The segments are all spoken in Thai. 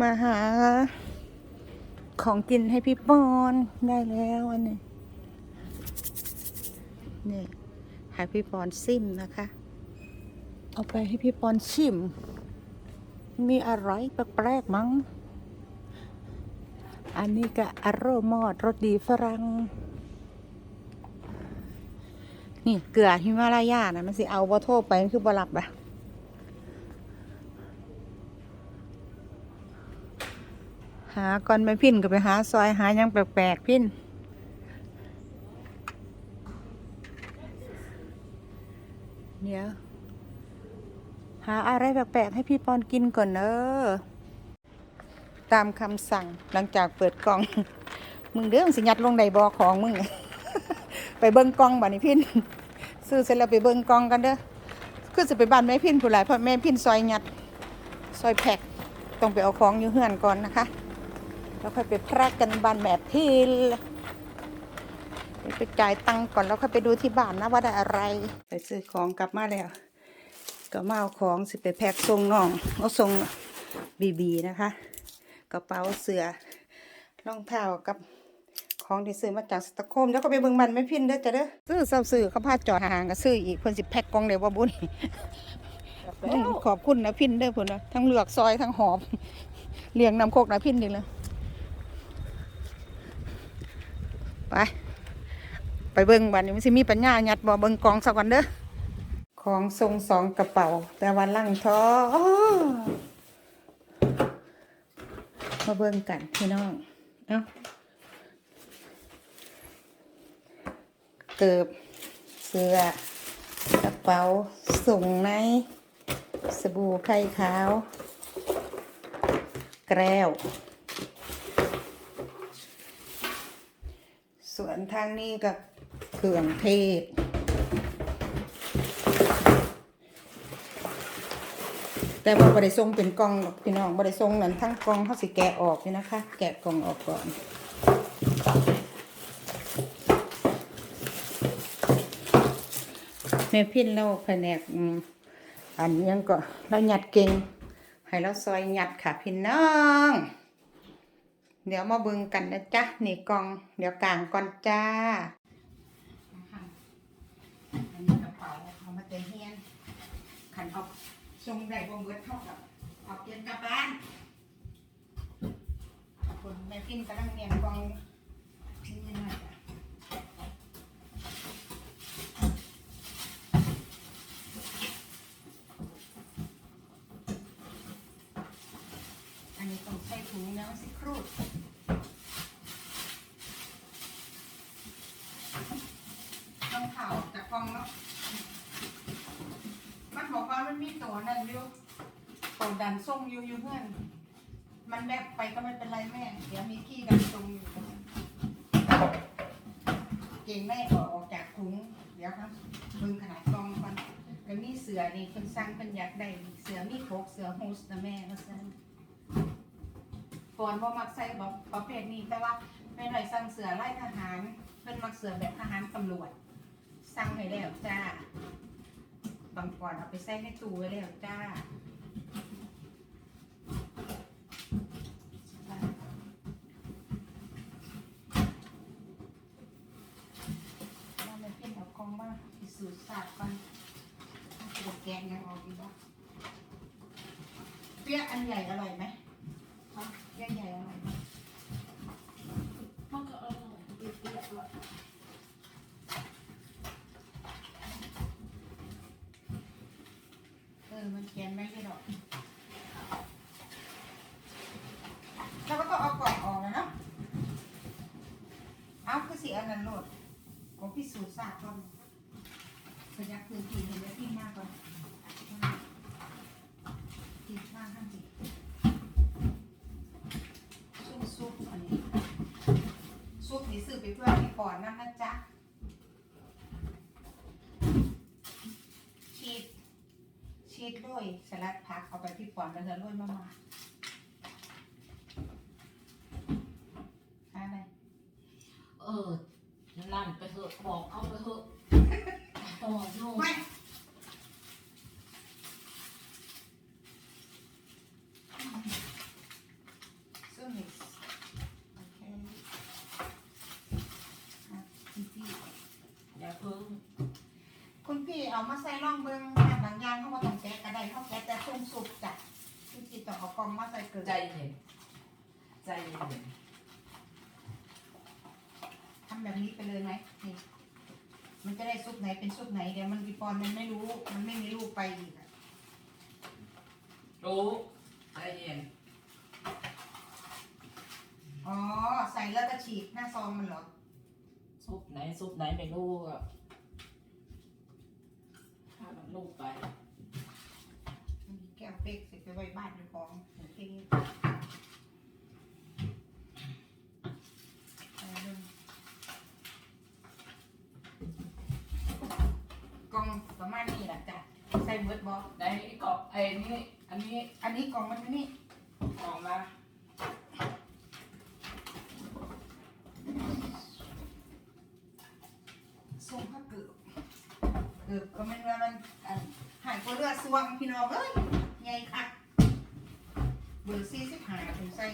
มาหา ของกินให้พี่ปอนได้แล้วอันนี้นี่ให้พี่ปอนซิมนะคะ เอาไปให้พี่ปอนชิม มีอะไรแปลกๆมั้ง อันนี้ก็อโรมอดรสดีฝรั่งนี่เกลือฮิมาลายานะมันสิเอาบ่โทษไป คือบรับอะ หาก่อนไม่พินก็ไปหาซอยหายังแปลกๆพินเดี๋ยวหาอะไรแปลกๆให้พี่ปอนกินก่อนเนอะตามคำสั่งหลังจากเปิดกล่อง มึงเด้องสิยัดลงในบอของมึง ไปเบิ้งกล่องบ่นี่พินซื้อเสร็จแล้วไปเบิ้งกล่องกันเด้อคือจะไปบ้านแม่พินผู้หลายเพราะแม่พินซอยยัดซอยแพ็คต้องไปเอาของอยู่เฮือนก่อนนะคะ แล้วค่อยไปแพรกกันบ้านแม่พินไปจ่ายตังค์ก่อนแล้วค่อยไปดูที่บ้านนะว่าได้อะไร ไปซื้อของกลับมาแล้ว ก็มาเอาของสิไปแพ็คทรงน้องเอาทรงบีบีนะคะ กระเป๋าเสือรองเท้ากับของที่ซื้อมาจากสตอกโฮล์มแล้วก็ไปเบิ่งมันไม่พินเด้อจ้ะเด้อซื้อเศร้าซื้อเขาพาจอดห่างๆก็ซื้ออีกเพิ่นสิแพ็คกล่องได้บ่บุญอืมขอบคุณนะพินเด้อพุ่นนะทั้งเลือกซอยทั้งหอบเลี้ยงน้ำโคกนะพินนี่เลย ไป ไปเบิ่งบัดนี้มันสิมีปัญญายัดบ่เบิ่งกองสักวันเด้อของทรงสองกระเป๋า แต่วันลังท้อมาเบิ่งกันพี่น้อง เอ้าเกิบเสื้อกระเป๋าส่งในสบู่ไข่ขาว แกล้ว ส่วนทางนี้ก็เครื่องเทศแต่ว่าบริทรงเป็นกล่องหรอกพี่น้องบริทรงนั้นทั้งกล่องเขาสิแกะออกนี่นะคะ แกะกล่องออกก่อน แม่พินเราแผนกอันนี้ยังก็เราหยัดเก่งให้เราซอยหยัดค่ะพี่น้อง เดี๋ยวมาเบิ่งกันนะจ๊ะนี่กองเดี๋ยวกลางก่อนจ้าอันนี้กระเป๋าเอามาเต็มเฮียนขันเอาทรงได้บ่เบิดเท่ากับเอาเกียนกลับบ้านขอบคุณแม่พินกำลังเนียนหน่อยจ้ะอันนี้ต้องใส่ถุงน้ำสิครูดต้องเผาจากกล่องเนาะ มันบอก ว่ามันนั้นอยู่ตัวดันส่งอยู่อยู่เพื่อน มันแบกไปก็ไม่เป็นไรแม่ เดี๋ยวมีขี้ดันส่งอยู่ เก่งแม่ก็ออกจากถุง เดี๋ยวครับมึงขนาดกองมันก็มีเสือนี่เพิ่นสั่งเพิ่นอยากได้เสือมีโคกเสือโฮสนะแม่ก็สั่งก่อนบ่มักใส่บ่ประเภทนี้แต่ว่าแม่หน่อยสั่งเสือไล่ทหารเพิ่นมักเสือแบบทหารตำรวจสั่งให้แล้วจ้า บางก่อนเอาไปใส่ในตู้ไว้แล้วจ้าเราไม่เป็นเอากล้องมาพิสูจน์ทราบก่อนเดี๋ยวแกงยังออกดีบ้างเปี๊ยะอันใหญ่อร่อยไหมเปี๊ยะใหญ่อร่อยมันก็อร่อยเปี้ยวๆอร่อย ออมันเขียนไม่ใช่หรอกแล้วก็ต้องเอากล่องออกนะเนาะเอาคือสีอันนั้นโหลดของพิสูจน์ทราบก่อนพยักพื้นที่เห็นไหมพี่มากก่อนที่มากข้างที่ซุปซุปอันนี้ซุปนี่ซื้อไปเพื่อพี่ก่อนนั่นนะจ๊ะ ชีสโรยสลัดผักเอาไปที่ฟอนแล้วจะโรยมาม่าอะไรเออ นั่นไปเถอะบอกเอาไปเถอะต่อโยมไม่ซึ่นี่ที่อย่าเพิ่งคุณพี่เอามาใส่ร่องเบิง กล่องมาใส่เกลือใจเย็นใจเย็นทำแบบนี้ไปเลยไหมนี่มันจะได้ซุปไหนเป็นซุปไหนเดี๋ยวมันดีปอนมันไม่รู้ มันไม่มีลูกไปอีกอะรู้ใจเย็นอ๋อใส่แล้วก็ฉีกหน้าซองมันเหรอ ซุปไหนซุปไหนไม่รู้อะถ้ามันลูกไปแก้วเป๊กเสร็จไปไว้บ้านอยู่ของโอเคเอาเริ่มกล่องประมาณนี้แหละจ้ะใส่เบิร์ดบอในกรอบไอ้นี่อันนี้อันนี้กล่องมันนี่ออกมาส่งข้าวเกือบเกือบก็มันว่ามันอันหายก็เลือดสวงพี่น้องเอ้ยให ญ่คักเบอร์สี่สิบห้าถึงใส่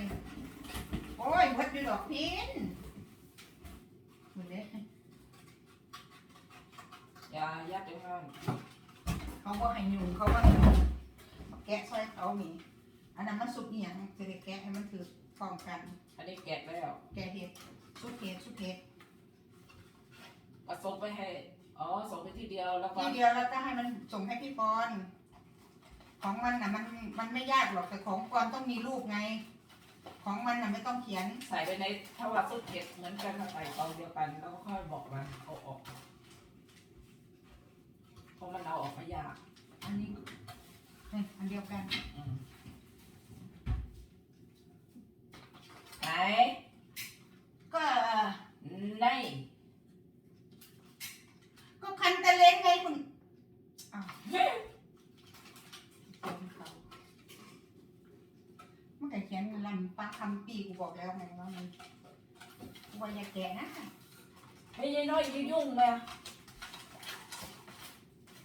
โอ้ยเบิดอยู่ดอกพินเหมือนเด้อย่ายัดเดี๋ยวมันเขาก็ให้ยุ่งเขาก็แกะซอยเขามีอันนั้นมันสุกอหย่างจะได้แกะให้มันถือพร้อมกัน อันนี้แกะแล้วแกะเห็ดสุกเห็ดสุกเห็ดก็ส่งไปให้ อ๋อ ส่งไปที่เดียวแล้วก็ ทีเดียวแล้วก็ให้มันส่งให้พี่ปอน ของมันน่ะมันมันไม่ยากหรอกแต่ของปอนต้องมีรูปไง ของมันน่ะไม่ต้องเขียน ใส่ไปในถ้าว่าซุปเผ็ดเหมือนกันมาใส่กองเดียวกันแล้วก็ค่อยบอกมันเอาออกเพราะมันเอาออกไม่ยากอันนี้นี่อันเดียวกัน อืมไหนก็ใน ก็คันตะเล้งไงคุณอ้าวมันก็เขียนลำปลาคำปีกู บอกแล้วไงว่ามันกูว่าอย่าแกะนะไม่ใช่น้อยอย่ายุ่งเลย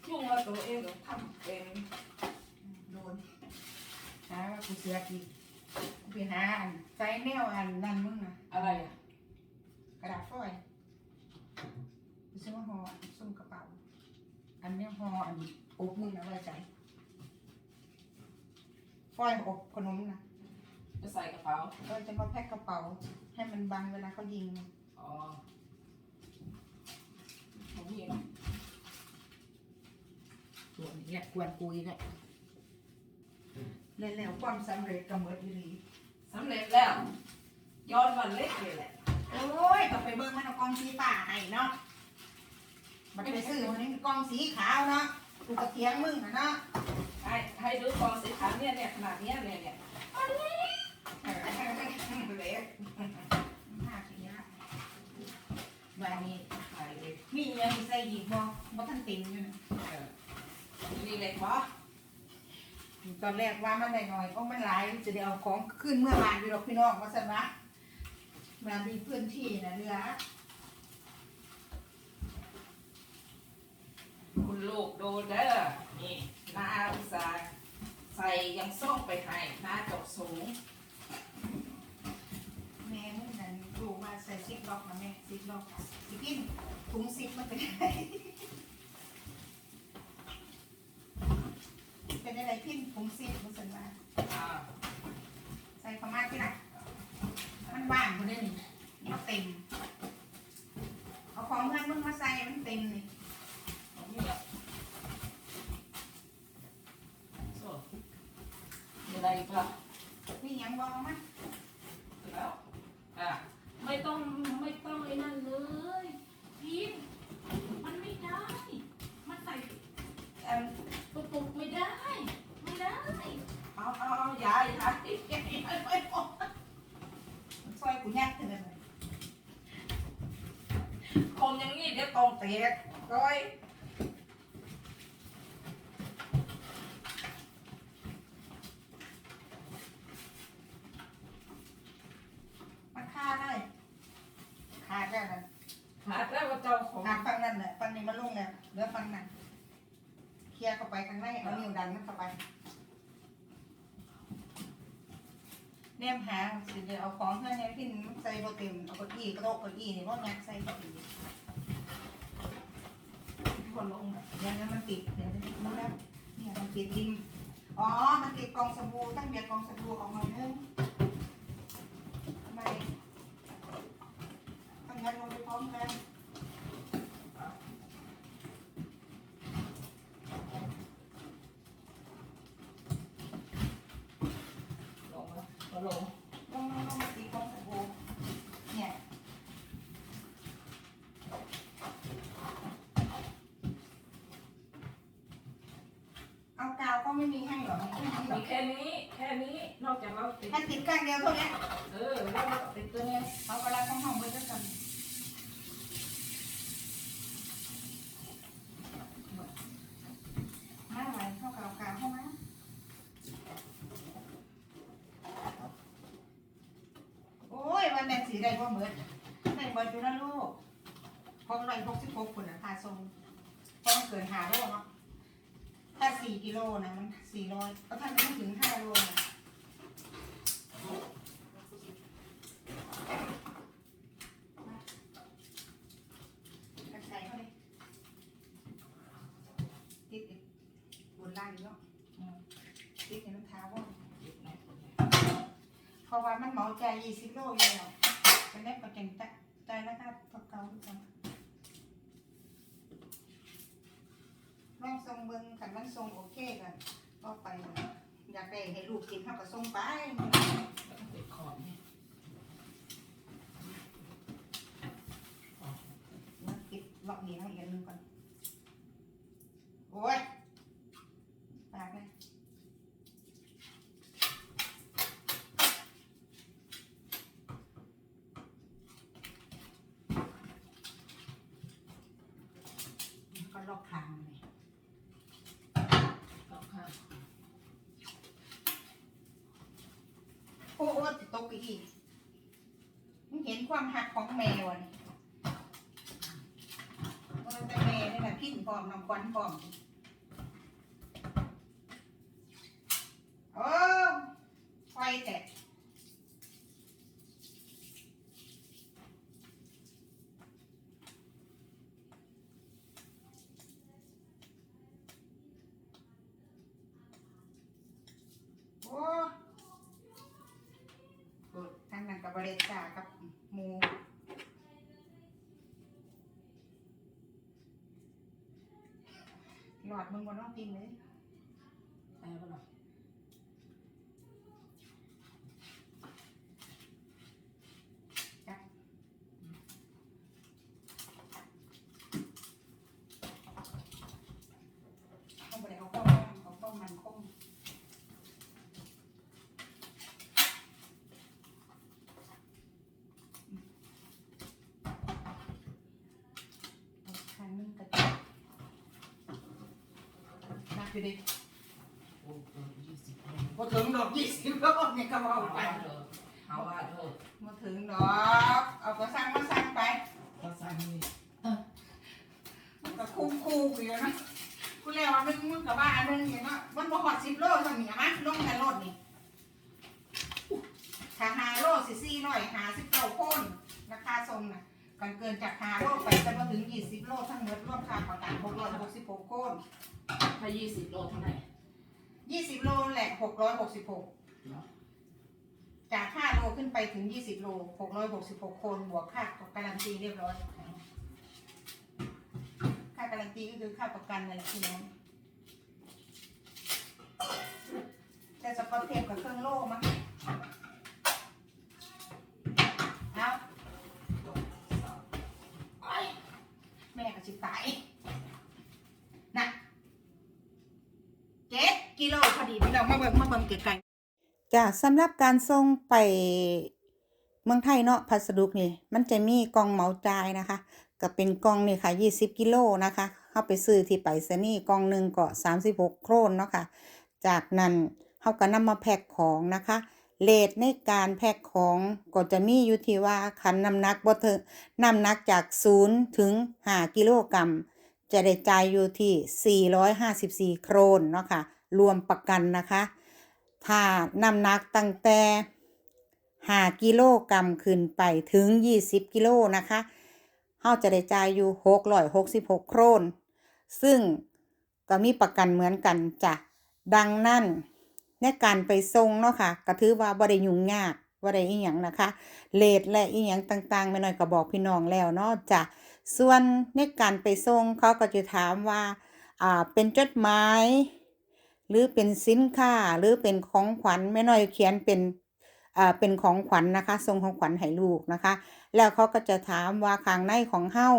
ยุ่งแล้วตัวเองเดี๋ยวทำเป็นโดนหาว่ากูเสือกอีกกูไปหาอันใจแนวอันนั่นมึงอะอะไรอะกระดาษฟอยล์กูซื้อมาห่อซุ่มกระเป๋า อันเนี้ยห่ออันอบมึงนะไว้ใจฟอยล์อบขนมนะ จะใส่กระเป๋าเราจะมาแพ็คกระเป๋า ให้มันบังเวลาเขายิง อ๋อของพี่เนาะส่วนนี้กวนกูอีกแล้วแล้วความสำเร็จก็เหมือนอีหลีสำเร็จแล้ว ย้อนวันเล็กเลยแหละ โอ้ยต้องไปเบิ่งมันเอากล้องสีฟ้าให้เนาะมันไปซื้อมันนี่กล้องสีขาวเนาะกูกระเทียงมึงนะเนาะให้ให้ดูกองสีขาวเนี่ยเนี่ยขนาดเนี้ยเนี่ยเนี่ย เออเล็กห้าปีละวันนี้ ถ่ายเลย มียังมีใส่อีกบ่บ่ทันเต็มอยู่นะเออนี่เลยปะตอนแรกว่ามันได้น้อยเพราะมันหลายจะได้เอาของขึ้นเมื่อวานอยู่หรอกพี่น้องว่าซั่นะมามีพื้นที่นะเรือคุณลูกดูเด้อนี่หน้าอุตสาห์ใส่ยังส่งไปให้หน้าจกสูง แม่มึงนั่นดูว่าใส่ซิปล็อกนะแม่ซิปล็อกสิกินถุงซิปมันเป็นไงเป็นอะไร พิ้นถุงซิปรู้สึกว่าอ่าใส่ประมาณที่ไหนมันว่างคนนี้นี่มันเต็ม เอาของเพื่อนมึงมาใส่มันเต็มนี่ เอานี่แหละโซ่มีอะไรอีกล่ะ นี่ยังบอกมั้ย แล้ว อะ ไม่ต้องไม่ต้องไอ้นั่นเลยพีนมันไม่ได้ มันใส่เอ่อกระปุกไม่ได้ ไม่ได้ เอาเอาเอาอย่าอย่าอย่าอย่าไม่พอ ซอยกูแยกกันเลย คนอย่างนี้เดี๋ยว ตองเตะก้อยมันคาได้ขาดได้เลยหาแล้วก็เจ้าของขาดฟังนั่นแหละฟังนี้มันลงแล้วเหลือฟังนั่นเคลียร์เข้าไปข้างในเอานิ้วดันมันเข้าไปเนี่ยหาสิเดี๋ยวเอาของเพื่อนให้พี่ใส่โปรเต็มเอาเก้าอี้กระโดดเก้าอี้นี่ว่างัดใส่เก้าอี้ คนลงนะเดี๋ยวนะมันติดเดี๋ยวจะรู้แล้วเนี่ยมันติดริมอ๋อ มันติดกองสบู่ตั้งเบียดกองสบู่ออกมาเนึงทำไมทำงานลงไปพร้อมกันลงแล้วลง ลงลงลงมาติดกองสบู่เนี่ยเอากาวก็ ไม่มีให้หรอมีแค่นี้เหรมีอแค่นี้แค่นี้นอกจากเราติดมันติดข้างเดียวเท่านี้เออแล้วเราติดตัวเนี้ยเอากระลาข้างห้องไว้ด้วยกันมาไหวเข้ากับกาวเข้ามาโอ้ยวันแม่นสีใดก็เหมือนได้เบิดอยู่นะลูกพองร้อยหกสิบหกคนนะค่าทรงเพราะมันเกินห้าโลเนาะ ถ้าสี่กิโลนะมันสี่ร้อยก็ถ้าไม่ถึงห้าโลนะกระใส่เข้าเลยติดอีกบนล่างเนาะอืมติดในมันเท้าว่าติดไหนเพราะว่ามันเหมาใจยี่สิบโลอยู่แล้วเป็นได้ประจังใจใจแล้วก็ทบเก่าทุกคน ลองทรงเบิ้งขันมันทรงโอเคกันก็ไป อยากได้ให้ลูกกินเท่ากับทรงไปแล้วก็ติดขอบนี่มาติดล็อกนี้ทั้งอีกอันหนึงก่อน โอ้ยปากเลยก็ล็อกคางเลย รอบข้าง โอ้โอ้ติดต กอีกมึงเห็นความหักของแมวนี่เออแต่แมวนี่แหละพินพร้อมน้ำควันพร้อมโอ้ไฟแตกโอ้กด ทางนั้นกับบริษากับหมูหลอดมึงบนน้องพิมพ์เลย แต่ก็หรอ เอาไปเอาข้อเอาข้อมันคงเอาครั้งนึงกระจกนับ อยู่ดิโอ้โหยี่สิบโลพอถึงดอกยี่สิบรอบเนี่ยก็เอาเอาไปว่าเถอะเอาว่าเถอะมาถึงดอกเอาก็สร้างมาสร้างไปก็สั่งนี่มันก็คุ้มคู่อยู่นะกูแล้วอันนึงมึงกับว่าอันนึงอย่างเนาะมันบ่หอดสิบโลเท่านี้นะลงแต่รถนี่ถ้าหาโลสิสี่ร้อยหาสิบเก้าโคนราคาทรงน่ะกันเกินจากหาโลไปจะมาถึงยี่สิบโลทั้งหมดรวมค่าประกันหกร้อยหกสิบหกโคน ถ้ายี่สิบโลเท่าไหร่ยี่สิบโลแหละหกร้อยหกสิบหกจากห้าโลขึ้นไปถึงยี่สิบโลหกร้อยหกสิบหกโคนบวกค่าการันตีเรียบร้อยค่าการันตีก็คือค่าประกันอะไรที่น้องแต่สกอตเทปกับเครื่องโล่มั้งเอาโอ๊ยแม่ก็ชิบตายนะเจ็ด กิโลพอดีพี่น้องมาเบิ่งมาเบิ่งไกลๆจ้ะสำหรับการส่งไปเมืองไทยเนาะพัสดุนี่ มันจะมีกล่องเหมาจ่ายนะคะ ก็เป็นกล่องนี่ค่ะ20กิโลนะคะเข้าไปซื้อที่ไปรษณีย์กล่องหนึ่งก็36โครนเนาะค่ะ จากนั้นเขาก็นำมาแพ็คของนะคะเลทในการแพ็คของก็จะมีอยู่ที่ว่าคันน้ำหนักบ่ถึงน้ำหนักจาก0ถึง5กิโลกรัมจะได้จ่ายอยู่ที่ 454 โครนเนาะค่ะ รวมประกันนะคะ ถ้าน้ำหนักตั้งแต่5กิโลกรัมขึ้นไปถึง 20 กิโลนะคะเฮาจะได้จ่ายอยู่666โครน ซึ่งก็มีประกันเหมือนกันจ้ะ ดังนั้นในการไปส่งเนาะค่ะก็ถือว่าบ่ได้ยุ่งยากบ่ได้อีหยังนะคะ เลทและอีหยังต่างๆแม่น้อยก็บอกพี่น้องแล้วเนาะจ้ะ ส่วนในการไปส่งเขาก็จะถามว่า อ่า เป็นจดหมาย หรือเป็นสินค้าหรือเป็นของขวัญแม่น้อยเขียนเป็นอ่าเป็นของขวัญนะคะทรงของขวัญให้ลูกนะคะ แล้วเขาก็จะถามว่าข้างในของเฮา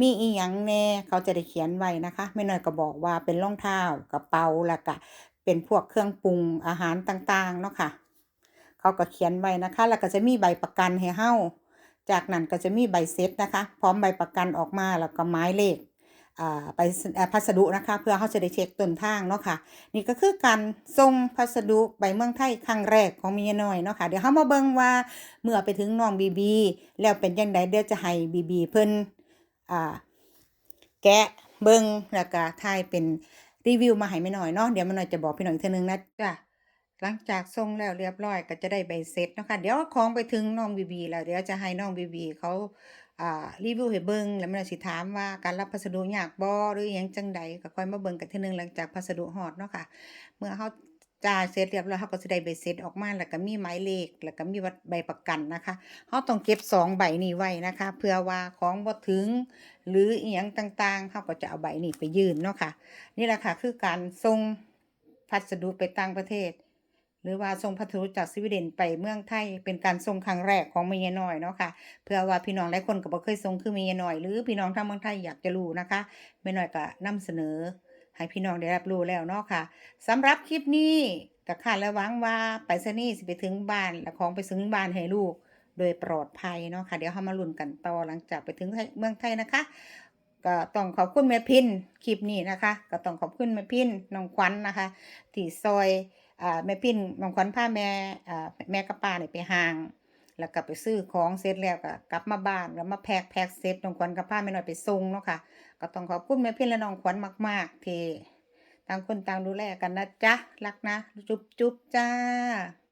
มีอีหยังแน่เขาจะได้เขียนไว้นะคะแม่น้อยก็บอกว่าเป็นรองเท้ากระเป๋าแล้วก็เป็นพวกเครื่องปรุงอาหารต่างๆเนาะค่ะเขาก็เขียนไว้นะคะ แล้วก็จะมีใบประกันให้เฮาจากนั้นก็จะมีใบเสร็จนะคะ พร้อมใบประกันออกมาแล้วก็หมายเลข ไปพัสดุนะคะ เพื่อเขาจะได้เช็คต้นทางเนาะค่ะ นี่ก็คือการส่งพัสดุไปเมืองไทยครั้งแรกของเมียน้อยเนาะค่ะเดี๋ยวเรามาเบิ่งว่าเมื่อไปถึงน้องบีบีแล้วเป็นยังไงเดี๋ยวจะให้บีบีเพิ่นแกะเบิ่งแล้วก็ถ่ายเป็นรีวิวมาให้แม่น้อยเนาะเดี๋ยวม่น้อยจะบอกพี่น้องอีกทีนึงนะจ้ะหลังจากส่งแล้วเรียบร้อยก็จะได้ใบเสร็จเนาะค่ะเดี๋ยวของไปถึงน้องบีบีแล้วเดี๋ยวจะให้น้องบีบีเขา อ่ารีวิวให้เบิ่งแล้วม่น้อยสิถามว่าการรับพัสดุยากบ่หรืออิหยังจังใดก็ค่อยมาเบิ่งกันเทีนึงหลังจากพัสดุฮอดเนาะค่ะ เมื่อเขาจ่ายเสร็จเรียบร้อยเขาก็จะได้ใบเสร็จออกมาแล้วก็มีหมายเลข แล้วก็มีใบประกันนะคะเขาต้องเก็บสองใบนี้ไว้นะคะ เพื่อว่าของบ่ถึง หรืออีหยังต่างๆเขาก็จะเอาใบนี้ไปยื่นเนาะค่ะ นี่แหละค่ะคือการส่งพัสดุไปต่างประเทศ หรือว่าส่งพัสดุจากสวีเดนไปเมืองไทยเป็นการส่งครั้งแรกของเมียน้อยเนาะค่ะเพื่อว่าพี่น้องหลายคนก็บ่เคยส่งคือเมียน้อยหรือพี่น้องทางเมืองไทยอยากจะรู้นะคะเมียน้อยก็นำเสนอ ให้พี่น้องได้รับรู้แล้วเนาะค่ะสำหรับคลิปนี้ก็คาดและหวังว่าไปรษณีย์สิไปถึงบ้านและของไปถึงบ้านให้ลูก โดยปลอดภัยเนาะค่ะเดี๋ยวเรามาลุ้นกันต่อหลังจากไปถึงเมืองไทยนะคะก็ต้องขอบคุณแม่พินคลิปนี้นะคะ ก็ต้องขอบคุณแม่พินน้องขวัญนะคะที่ซอย แม่พินน้องขวัญพาแม่แม่กับป้าเนี่ยไปห้าง แล้วก็ไปซื้อของเสร็จแล้วก็กลับมาบ้านแล้วมาแพ็คแพ็คเสร็จน้องขวัญกับป้าแม่หน่อยไปส่งเนาะค่ะ ก็ต้องขอบคุณแม่พินและน้องขวัญมาก ๆ ที่ต่างคนต่างดูแลกันนะจ๊ะรักนะ จุ๊บจุ๊บจ้า